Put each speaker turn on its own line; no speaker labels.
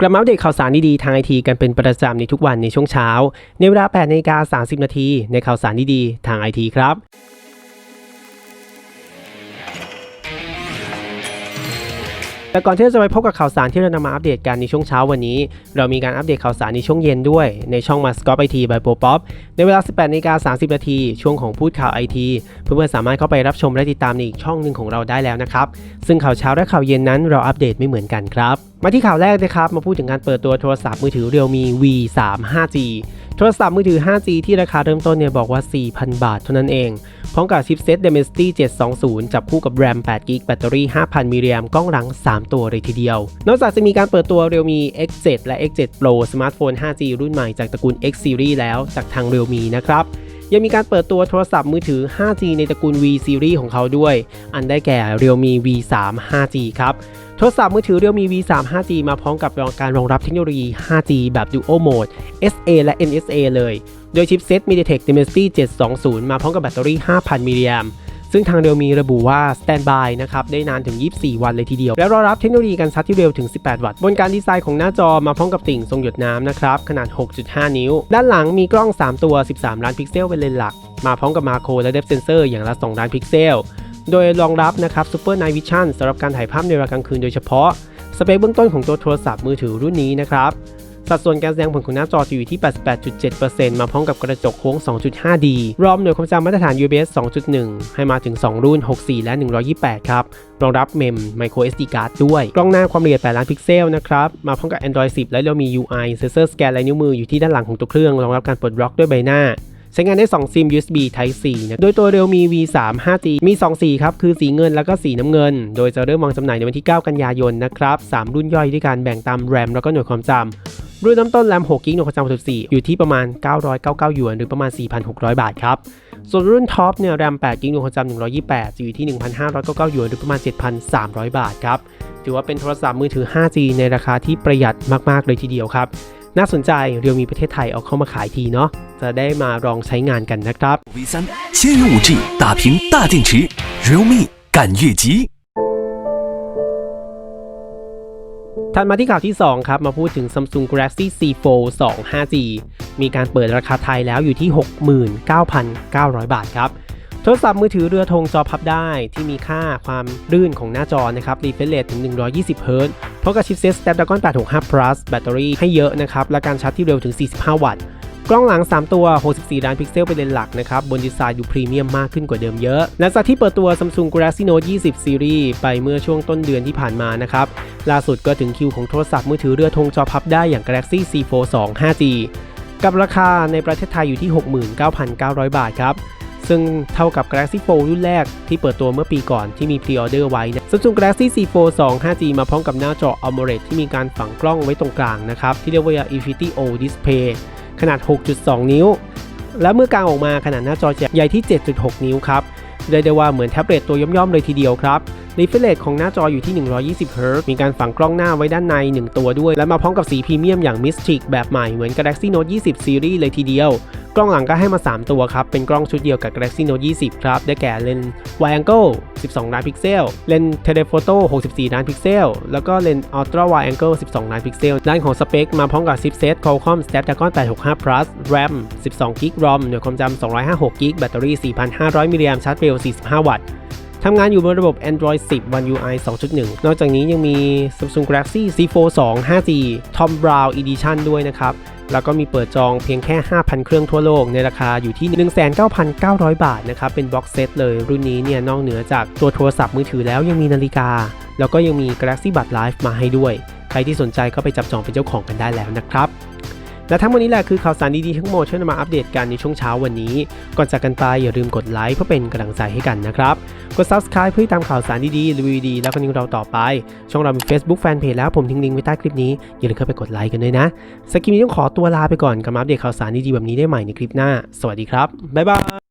กลับมาอัปเดตข่าวสารดีๆทางไอทีกันเป็นประจำในทุกวันในช่วงเช้า ในเวลา8นาฬิกา30 นาทีในข่าวสารดีๆทางไอทีครับ แต่ก่อนที่เราจะไปพบกับข่าวสารที่เรานำมาอัปเดตกันในช่วงเช้าวันนี้ เรามีการอัปเดตข่าวสารในช่วงเย็นด้วย ในช่องมาสกอปไอทีบายโปป๊อปในเวลา 18นาฬิกา30 นาที ช่วงของพูดข่าวไอทีเพื่อนๆสามารถเข้าไปรับชมและติดตามในอีกช่องหนึ่งของเราได้แล้วนะครับ ซึ่งข่าวเช้าและข่าวเย็นนั้นเราอัปเดตไม่เหมือนกันครับ มาที่ข่าวแรกนะครับ มาพูดถึงการเปิดตัวโทรศัพท์มือถือ Realme V3 5G โทรศัพท์มือถือ 5G ที่ราคาเริ่มต้นเนี่ยบอกว่า 4,000 บาทเท่านั้นเอง พร้อมกับชิปเซ็ต Dimensity 720 จับคู่กับ RAM 8 g b แบตเตอรี่ 5,000 มิลลิแอมกล้องหลัง 3 ตัวเลยทีเดียว นอกจากจะมีการเปิดตัว Realme X7 และ X7 Pro สมาร์ทโฟน 5G รุ่นใหม่จากตระกูล X Series แล้วจากทาง Realme นะครับ ยังมีการเปิดตัวโทรศัพท์มือถือ 5G ในตระกูล V Series ของเขาด้วย อันได้แก่ Realme V3 5G ครับโทรศัพท์มือถือ Realme V3 5G มาพร้อมกับการรองรับเทคโนโลยี 5G แบบ Dual Mode SA และ NSA เลย โดยชิปเซ็ต MediaTek Dimensity 720 มาพร้อมกับแบตเตอรี่ 5,000 มิลลิแอมป์ ซึ่งทาง Realme ระบุว่า Standby นะครับได้นานถึง 24 วันเลยทีเดียว และรองรับเทคโนโลยีการชาร์จที่เร็วถึง 18 วัตต์ บนการดีไซน์ของหน้าจอมาพร้อมกับติ่งทรงหยดน้ำนะครับขนาด 6.5 นิ้ว ด้านหลังมีกล้อง 3 ตัว 13 ล้านพิกเซลเป็นเลนส์หลัก มาพร้อมกับมาโครและ Depth Sensor อย่างละ 2 ล้านพิกเซล โดยรองรับนะครับ Super Night Vision สำหรับการถ่ายภาพในเวลากลางคืนโดยเฉพาะสเปคเบื้องต้นของตัวโทรศัพท์มือถือรุ่นนี้นะครับ สัดส่วนการแสดงผลของหน้าจอจะอยู่ที่ 88.7%มาพร้อมกับกระจกโค้ง 2.5D รอมหน่วยความจำมาตรฐาน UBS 2.1 ให้มาถึง 2 รุ่น 64 และ 128 ครับ รองรับเมม micro SD card ด้วย กล้องหน้าความละเอียด 8 ล้านพิกเซลนะครับ มาพร้อมกับ Android 10 และเรามี UI เซนเซอร์สแกนลายนิ้วมืออยู่ที่ด้านหลังของตัวเครื่อง รองรับการปลดล็อกด้วยใบหน้าใช้งานได้ 2 ซิม USB Type C นะโดยตัว Realme V3 5G มี 2 สีครับ คือสีเงินแล้วก็สีน้ำเงิน โดยจะเริ่มวางจำหน่ายในวันที่ 9 กันยายนนะครับ 3 รุ่นย่อยด้วยการแบ่งตาม RAM แล้วก็หน่วยความจำ รุ่นน้ำต้น RAM 6 g b หน่วยความจำ64 อยู่ที่ประมาณ 999 หยวน หรือประมาณ 4,600 บาทครับ ส่วนรุ่นท็อปเนี่ย RAM 8 g b หน่วยความจำ128 จะอยู่ที่ 1,599 หยวน หรือประมาณ 7,300 บาทครับ ถือว่าเป็นโทรศัพท์มือถือ 5G ในราคาที่ประหยัดมาก ๆ เลยทีเดียวครับ น่าสนใจเรียวมีประเทศไทยเอาเข้ามาขายทีเนาะ จะได้มาลองใช้งานกันนะครับ
V 三千元五 G 大屏大电池，realme 赶月集。
ถัดมาที่ข่าวที่ 2 ครับ มาพูดถึง Samsung Galaxy C Fold 2 5G มีการเปิดราคาไทยแล้วอยู่ที่ 69,900 บาทครับ โทรศัพท์มือถือเรือธงจอพับได้ที่มีค่าความรื่นของหน้าจอนะครับรีเฟรชเรทถึง 120 Hz เพราะกับชิปเซ็ต Snapdragon 865 Plus แบตเตอรี่ให้เยอะนะครับ และการชาร์จที่เร็วถึง 45 วัตต์ กล้องหลัง 3 ตัว 64 ล้านพิกเซลเป็นเลนส์หลักนะครับ บนดีไซน์ดูพรีเมียมมากขึ้นกว่าเดิมเยอะ หลังจากที่เปิดตัว Samsung Galaxy Note 20 Series ไปเมื่อช่วงต้นเดือนที่ผ่านมานะครับ ล่าสุดก็ถึงคิวของโทรศัพท์มือถือเรือธงจอพับได้อย่าง Galaxy C Fold 2 5G กับราคาในประเทศไทยอยู่ที่ 69,900 บาทครับซึ่งเท่ากับ Galaxy Fold รุ่นแรกที่เปิดตัวเมื่อปีก่อนที่มีพรีออเดอร์ไว้นะ Samsung Galaxy C Fold 2 5G มาพร้อมกับหน้าจอ AMOLED ที่มีการฝังกล้องไว้ตรงกลางนะครับ ที่เรียกว่า Infinity O Display ขนาด 6.2 นิ้ว และเมื่อกางออกมาขนาดหน้าจอจะใหญ่ที่ 7.6 นิ้วครับเรียกได้ว่าเหมือนแท็บเล็ตตัวย่อมๆเลยทีเดียวครับรีเฟรชของหน้าจออยู่ที่ 120 Hz มีการฝังกล้องหน้าไว้ด้านใน 1 ตัวด้วย และมาพร้อมกับสีพรีเมียมอย่างมิสติกแบบใหม่เหมือน Galaxy Note 20 Series เลยทีเดียว กล้องหลังก็ให้มา 3 ตัวครับ เป็นกล้องชุดเดียวกับ Galaxy Note 20 ครับ ได้แก่เลนส์ wide angle 12 ล้านพิกเซล เลนส์ telephoto 64 ล้านพิกเซล แล้วก็เลนส์ ultra wide angle 12 ล้านพิกเซล ด้านของสเปคมาพร้อมกับชิปเซต Qualcomm Snapdragon 865 Plus RAM 12 g b ROM หน่วยความจำ256 g b แบตเตอรี่ 4,500 มิลลิแอมชาร์จเร็ว 45 วัตต์ ทำงานอยู่บนระบบ Android 10 One UI 2.1 นอกจากนี้ยังมี Samsung Galaxy C Fold 2 5G Tom Brown Edition ด้วยนะครับ แล้วก็มีเปิดจองเพียงแค่ 5,000 เครื่องทั่วโลก ในราคาอยู่ที่ 19,900 บาทนะครับ เป็นบ็อกเซตเลย รุ่นนี้เนี่ยนอกเหนือจากตัวโทรศัพท์มือถือแล้วยังมีนาฬิกา แล้วก็ยังมี Galaxy Buds Live มาให้ด้วย ใครที่สนใจก็ไปจับจองเป็นเจ้าของกันได้แล้วนะครับ และทั้งหมดนี้แหละคือข่าวสารดีๆทั้งหมดที่นำมาอัปเดตกันในช่วงเช้าวันนี้ ก่อนจากกันไปอย่าลืมกดไลค์เพื่อเป็นกำลังใจให้กันนะครับ กด subscribe เพื่อติดตามข่าวสารดีๆรีวิวดีแล้วก็นิวเราต่อไป ช่องเรามี Facebook Fanpage แล้วผมทิ้งลิงก์ไว้ใต้คลิปนี้อย่าลืมเข้าไปกดไลค์กันด้วยนะสกิมนี้ต้องขอตัวลาไปก่อนกับมาอัปเดตข่าวสารดีๆแบบนี้ได้ใหม่ในคลิปหน้า สวัสดีครับบ๊ายบาย